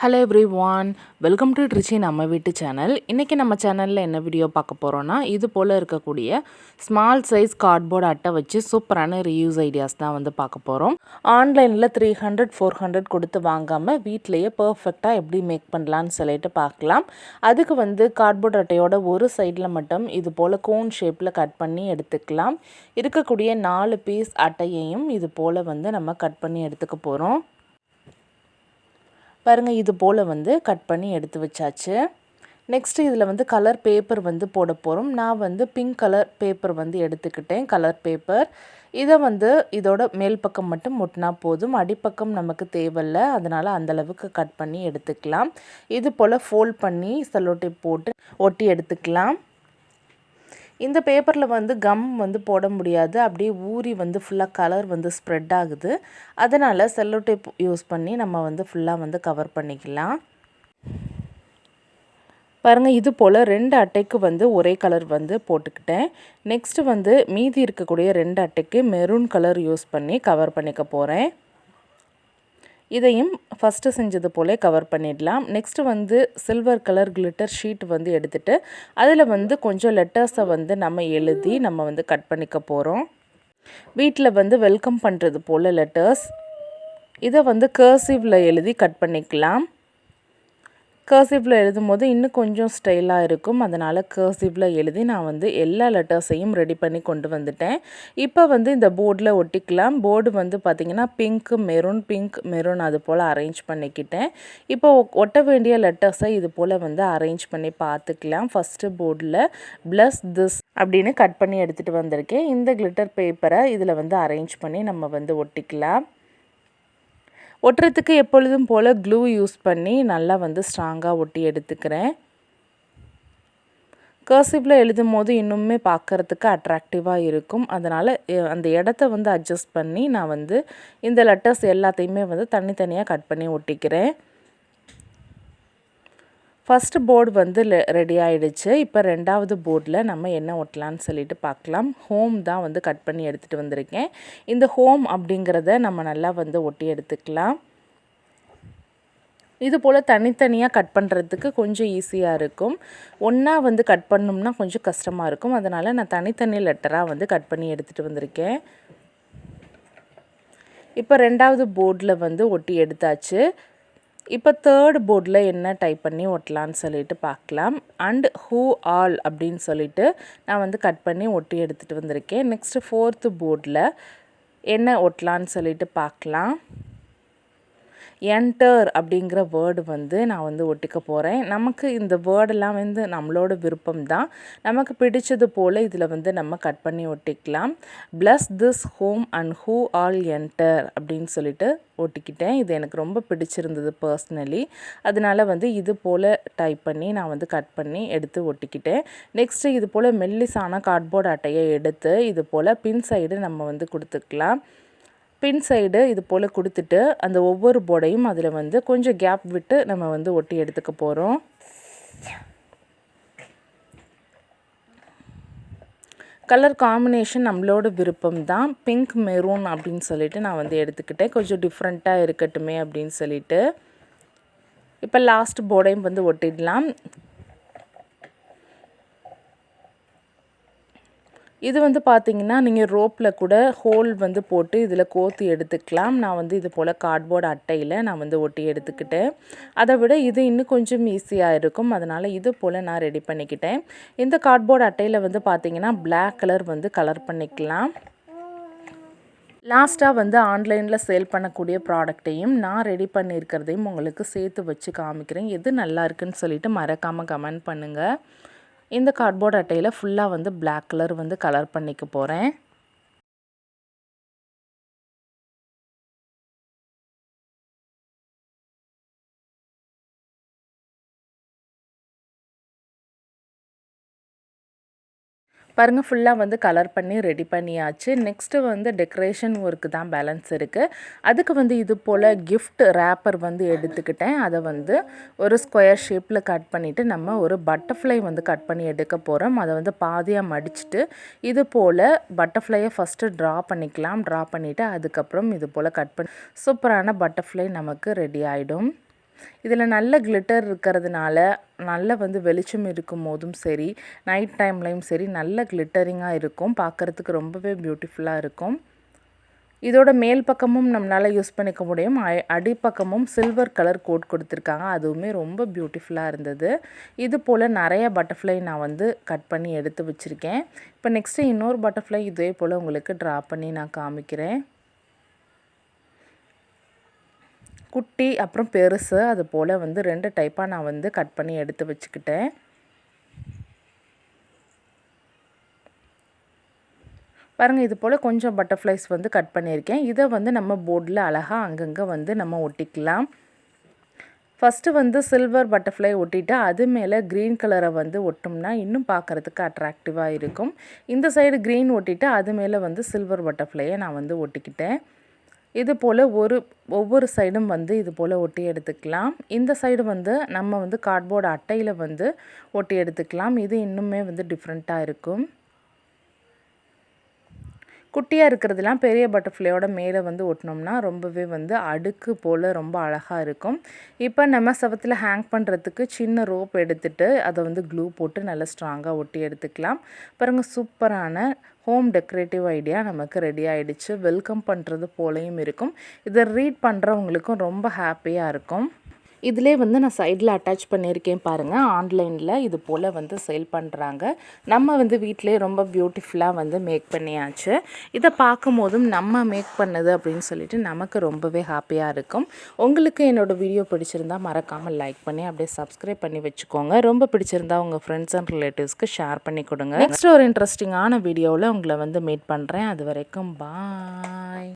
Hello everyone welcome to Trichy நம்ம வீட்டு channel இன்றைக்கி நம்ம சேனலில் என்ன வீடியோ பார்க்க போகிறோன்னா இது போல் இருக்கக்கூடிய ஸ்மால் சைஸ் கார்ட்போர்ட் அட்டை வச்சு சூப்பரான ரீயூஸ் ஐடியாஸ் தான் வந்து பார்க்க போகிறோம் ஆன்லைனில் த்ரீ ஹண்ட்ரட் ஃபோர் ஹண்ட்ரட் கொடுத்து வாங்காமல் வீட்லேயே பர்ஃபெக்டாக எப்படி மேக் பண்ணலான்னு சொல்லிட்டு பார்க்கலாம். அதுக்கு வந்து கார்ட்போர்ட் அட்டையோட ஒரு சைடில் மட்டும் இது போல் கோன் ஷேப்பில் கட் பண்ணி எடுத்துக்கலாம். இருக்கக்கூடிய நாலு பீஸ் அட்டையையும் இது போல் வந்து நம்ம கட் பண்ணி எடுத்துக்க போகிறோம் பாருங்கள் இது போல் வந்து கட் பண்ணி எடுத்து வச்சாச்சு. நெக்ஸ்ட்டு இதில் வந்து கலர் பேப்பர் வந்து போட போகிறோம் நான் வந்து பிங்க் கலர் பேப்பர் வந்து எடுத்துக்கிட்டேன் கலர் பேப்பர் இதை வந்து இதோட மேல் பக்கம் மட்டும் ஒட்டினா போதும். அடிப்பக்கம் நமக்கு தேவையில்ல. அதனால் அந்தளவுக்கு கட் பண்ணி எடுத்துக்கலாம். இது போல் ஃபோல்ட் பண்ணி செல்லோட்டை போட்டு ஒட்டி எடுத்துக்கலாம். இந்த பேப்பரில் வந்து கம் வந்து போட முடியாது. அப்படியே ஊறி வந்து ஃபுல்லாக கலர் வந்து ஸ்ப்ரெட் ஆகுது. அதனால் செல்லோ டேப் யூஸ் பண்ணி நம்ம வந்து ஃபுல்லாக வந்து கவர் பண்ணிக்கலாம். பாருங்கள் இது போல் ரெண்டு அட்டைக்கு வந்து ஒரே கலர் வந்து போட்டுக்கிட்டேன். நெக்ஸ்ட்டு வந்து மீதி இருக்கக்கூடிய ரெண்டு அட்டைக்கு மெரூன் கலர் யூஸ் பண்ணி கவர் பண்ணிக்க போகிறேன் இதையும் ஃபஸ்ட்டு செஞ்சது போலே கவர் பண்ணிடலாம். நெக்ஸ்ட்டு வந்து சில்வர் கலர் கிளிட்டர் ஷீட் வந்து எடுத்துகிட்டு அதில் வந்து கொஞ்சம் லெட்டர்ஸை வந்து நம்ம எழுதி நம்ம வந்து கட் பண்ணிக்க போகிறோம் வீட்டில் வந்து வெல்கம் பண்ணுறது போல் லெட்டர்ஸ் இதை வந்து கர்சிவில் எழுதி கட் பண்ணிக்கலாம். கர்சிவில் எழுதும் போது இன்னும் கொஞ்சம் ஸ்டைலாக இருக்கும். அதனால் கர்சிவில் எழுதி நான் வந்து எல்லா லெட்டர்ஸையும் ரெடி பண்ணி கொண்டு வந்துட்டேன். இப்போ வந்து இந்த போர்டில் ஒட்டிக்கலாம். போர்டு வந்து பார்த்திங்கன்னா பிங்க்கு மெரூன் பிங்க் மெரூன் அது போல் அரேஞ்ச் பண்ணிக்கிட்டேன். இப்போ ஒட்ட வேண்டிய லெட்டர்ஸை இது போல் வந்து அரேஞ்ச் பண்ணி பார்த்துக்கலாம் ஃபஸ்ட்டு போர்டில் ப்ளஸ் திஸ் அப்படின்னு கட் பண்ணி எடுத்துகிட்டு வந்திருக்கேன். இந்த கிளிட்டர் பேப்பரை இதில் வந்து அரேஞ்ச் பண்ணி நம்ம வந்து ஒட்டிக்கலாம். ஒட்டுறதுக்கு எப்பொழுதும் போல் க்ளூ யூஸ் பண்ணி நல்லா வந்து ஸ்ட்ராங்காக ஒட்டி எடுத்துக்கிறேன். கர்சிவில் எழுதும் போது இன்னுமே பார்க்குறதுக்கு அட்ராக்டிவாக இருக்கும். அதனால் அந்த இடத்த வந்து அட்ஜஸ்ட் பண்ணி நான் வந்து இந்த லெட்டர்ஸ் எல்லாத்தையுமே வந்து தனித்தனியாக கட் பண்ணி ஒட்டிக்கிறேன். ஃபஸ்ட்டு போர்டு வந்து ரெடி ஆகிடுச்சு இப்போ ரெண்டாவது போர்டில் நம்ம என்ன ஒட்டலான்னு சொல்லிட்டு பார்க்கலாம் ஹோம் தான் வந்து கட் பண்ணி எடுத்துகிட்டு வந்திருக்கேன். இந்த ஹோம் அப்படிங்கிறத நம்ம நல்லா வந்து ஒட்டி எடுத்துக்கலாம். இது போல் தனித்தனியாக கட் பண்ணுறதுக்கு கொஞ்சம் ஈஸியாக இருக்கும். ஒன்றா வந்து கட் பண்ணோம்னா கொஞ்சம் கஷ்டமாக இருக்கும். அதனால் நான் தனித்தனி லெட்டராக வந்து கட் பண்ணி எடுத்துகிட்டு வந்திருக்கேன். இப்போ ரெண்டாவது போர்டில் வந்து ஒட்டி எடுத்தாச்சு. இப்போ தேர்ட் போர்டில் என்ன டைப் பண்ணி ஒட்டலான்னு சொல்லிட்டு பார்க்கலாம். அண்ட் ஹூ ஆல் அப்படின்னு சொல்லிட்டு நான் வந்து கட் பண்ணி ஒட்டி எடுத்துகிட்டு வந்திருக்கேன். நெக்ஸ்ட்டு ஃபோர்த்து போர்டில் என்ன ஒட்டலான்னு சொல்லிட்டு பார்க்கலாம். என்டர் அப்படிங்கிற வேர்டு வந்து நான் வந்து ஒட்டிக்க போகிறேன் நமக்கு இந்த வேர்டெல்லாம் வந்து நம்மளோட விருப்பம் தான். நமக்கு பிடிச்சது போல் இதில் வந்து நம்ம கட் பண்ணி ஒட்டிக்கலாம். Bless this home and who all enter அப்படின்னு சொல்லிட்டு ஒட்டிக்கிட்டேன். இது எனக்கு ரொம்ப பிடிச்சிருந்தது பர்ஸ்னலி அதனால் வந்து இது போல் டைப் பண்ணி நான் வந்து கட் பண்ணி எடுத்து ஒட்டிக்கிட்டேன். நெக்ஸ்ட்டு இது போல் மெல்லிசான கார்ட்போர்ட் அட்டையை எடுத்து இது போல் பின் சைடு நம்ம வந்து கொடுத்துக்கலாம். பின் சைடு இது போல் கொடுத்துட்டு அந்த ஒவ்வொரு போர்டையும் அதில் வந்து கொஞ்சம் கேப் விட்டு நம்ம வந்து ஒட்டி எடுத்துக்க போகிறோம் கலர் காம்பினேஷன் நம்மளோட விருப்பம் தான். பிங்க் மெரூன் அப்படின்னு சொல்லிட்டு நான் வந்து எடுத்துக்கிட்டேன். கொஞ்சம் டிஃப்ரெண்ட்டாக இருக்கட்டுமே அப்படின்னு சொல்லிட்டு. இப்போ லாஸ்ட் போர்டையும் வந்து ஒட்டிடலாம். இது வந்து பார்த்திங்கன்னா நீங்கள் ரோப்பில் கூட ஹோல் வந்து போட்டு இதில் கோத்து எடுத்துக்கலாம். நான் வந்து இது போல் கார்ட்போர்டு அட்டையில் நான் வந்து ஒட்டி எடுத்துக்கிட்டேன். அதை விட இது இன்னும் கொஞ்சம் ஈஸியாக இருக்கும். அதனால் இது போல் நான் ரெடி பண்ணிக்கிட்டேன். இந்த கார்ட்போர்டு அட்டையில் வந்து பார்த்திங்கன்னா பிளாக் கலர் வந்து கலர் பண்ணிக்கலாம். லாஸ்ட்டாக வந்து ஆன்லைனில் சேல் பண்ணக்கூடிய ப்ராடக்ட்டையும் நான் ரெடி பண்ணியிருக்கிறதையும் உங்களுக்கு சேர்த்து வச்சு காமிக்கிறேன். எது நல்லா இருக்குன்னு சொல்லிட்டு மறக்காமல் கமெண்ட் பண்ணுங்கள் இந்த கார்ட்போர்ட் அட்டையில் ஃபுல்லாக வந்து பிளாக் கலர் வந்து கலர் பண்ணிக்க போகிறேன் பாருங்கள் ஃபுல்லாக வந்து கலர் பண்ணி ரெடி பண்ணியாச்சு. நெக்ஸ்ட்டு வந்து டெக்கரேஷன் ஒர்க்கு தான் பேலன்ஸ் இருக்குது அதுக்கு வந்து இது போல் கிஃப்ட் ரேப்பர் வந்து எடுத்துக்கிட்டேன். அதை வந்து ஒரு ஸ்கொயர் ஷேப்பில் கட் பண்ணிவிட்டு நம்ம ஒரு பட்டர்ஃப்ளை வந்து கட் பண்ணி எடுக்க போகிறோம் அதை வந்து பாதியாக மடிச்சுட்டு இது போல் பட்டர்ஃப்ளையை ஃபஸ்ட்டு ட்ரா பண்ணிக்கலாம். ட்ரா பண்ணிவிட்டு அதுக்கப்புறம் இது போல் கட் பண்ணி சூப்பரான பட்டர்ஃப்ளை நமக்கு ரெடி ஆகிடும் இதில் நல்ல கிளிட்டர் இருக்கிறதுனால நல்ல வந்து வெளிச்சம் இருக்கும் போதும் சரி நைட் டைம்லையும் சரி நல்ல கிளிட்டரிங்காக இருக்கும். பார்க்குறதுக்கு ரொம்பவே பியூட்டிஃபுல்லாக இருக்கும். இதோட மேல் பக்கமும் நம்மளால் யூஸ் பண்ணிக்க முடியும். அடிப்பக்கமும் சில்வர் கலர் கோட் கொடுத்துருக்காங்க. அதுவுமே ரொம்ப பியூட்டிஃபுல்லாக இருந்தது. இது போல் நிறைய பட்டர்ஃப்ளை நான் வந்து கட் பண்ணி எடுத்து வச்சுருக்கேன். இப்போ நெக்ஸ்ட்டு இன்னொரு பட்டர்ஃப்ளை இதே போல் உங்களுக்கு ட்ரா பண்ணி நான் காமிக்கிறேன். குட்டி அப்புறம் பெருசு அது போல் வந்து ரெண்டு டைப்பாக நான் வந்து கட் பண்ணி எடுத்து வச்சுக்கிட்டேன். பாருங்கள் இது போல் கொஞ்சம் பட்டர்ஃப்ளைஸ் வந்து கட் பண்ணியிருக்கேன். இதை வந்து நம்ம போர்டில் அழகாக அங்கங்கே வந்து நம்ம ஒட்டிக்கலாம். ஃபஸ்ட்டு வந்து சில்வர் பட்டர்ஃப்ளை ஒட்டிட்டு அது மேலே க்ரீன் கலரை வந்து ஒட்டோம்னா இன்னும் பார்க்குறதுக்கு அட்ராக்டிவாக இருக்கும். இந்த சைடு க்ரீன் ஒட்டிட்டு அது மேலே வந்து சில்வர் பட்டர்ஃப்ளையை நான் வந்து ஒட்டிக்கிட்டேன். இது போல் ஒரு ஒவ்வொரு சைடும் வந்து இது போல் ஒட்டி எடுத்துக்கலாம். இந்த சைடு வந்து நம்ம வந்து கார்ட்போர்டு அட்டையில் வந்து ஒட்டி எடுத்துக்கலாம். இது இன்னுமே வந்து டிஃப்ரெண்ட்டாக இருக்கும். குட்டியாக இருக்கிறதுலாம் பெரிய பட்டர்ஃப்ளையோட மேலே வந்து ஒட்டினோம்னா ரொம்பவே வந்து அடுக்கு போல் ரொம்ப அழகாக இருக்கும். இப்போ நம்ம செவத்தில் ஹேங் பண்ணுறதுக்கு சின்ன ரோப் எடுத்துகிட்டு அதை வந்து க்ளூ போட்டு நல்லா ஸ்ட்ராங்காக ஒட்டி எடுத்துக்கலாம். பாருங்கள் சூப்பரான ஹோம் டெக்கரேட்டிவ் ஐடியா நமக்கு ரெடி ஆகிடுச்சு வெல்கம் பண்ணுறது போலையும் இருக்கும். இதை ரீட் பண்ணுறவங்களுக்கும் ரொம்ப ஹாப்பியாக இருக்கும். இதிலே வந்து நான் சைடில் அட்டாச் பண்ணியிருக்கேன் பாருங்கள் ஆன்லைனில் இது போல் வந்து சேல் பண்ணுறாங்க நம்ம வந்து வீட்டிலே ரொம்ப பியூட்டிஃபுல்லாக வந்து மேக் பண்ணியாச்சு. இதை பார்க்கும்போதும் நம்ம மேக் பண்ணது அப்படின்னு சொல்லிட்டு நமக்கு ரொம்பவே ஹாப்பியாக இருக்கும். உங்களுக்கு என்னோட வீடியோ பிடிச்சிருந்தா மறக்காமல் லைக் பண்ணி அப்படியே சப்ஸ்கிரைப் பண்ணி வச்சுக்கோங்க. ரொம்ப பிடிச்சிருந்தா உங்கள் ஃப்ரெண்ட்ஸ் அண்ட் ரிலேட்டிவ்ஸ்க்கு ஷேர் பண்ணி கொடுங்க. நெக்ஸ்ட் ஒரு இன்ட்ரெஸ்டிங்கான வீடியோவில் உங்களை வந்து மீட் பண்ணுறேன் அது வரைக்கும் பாய்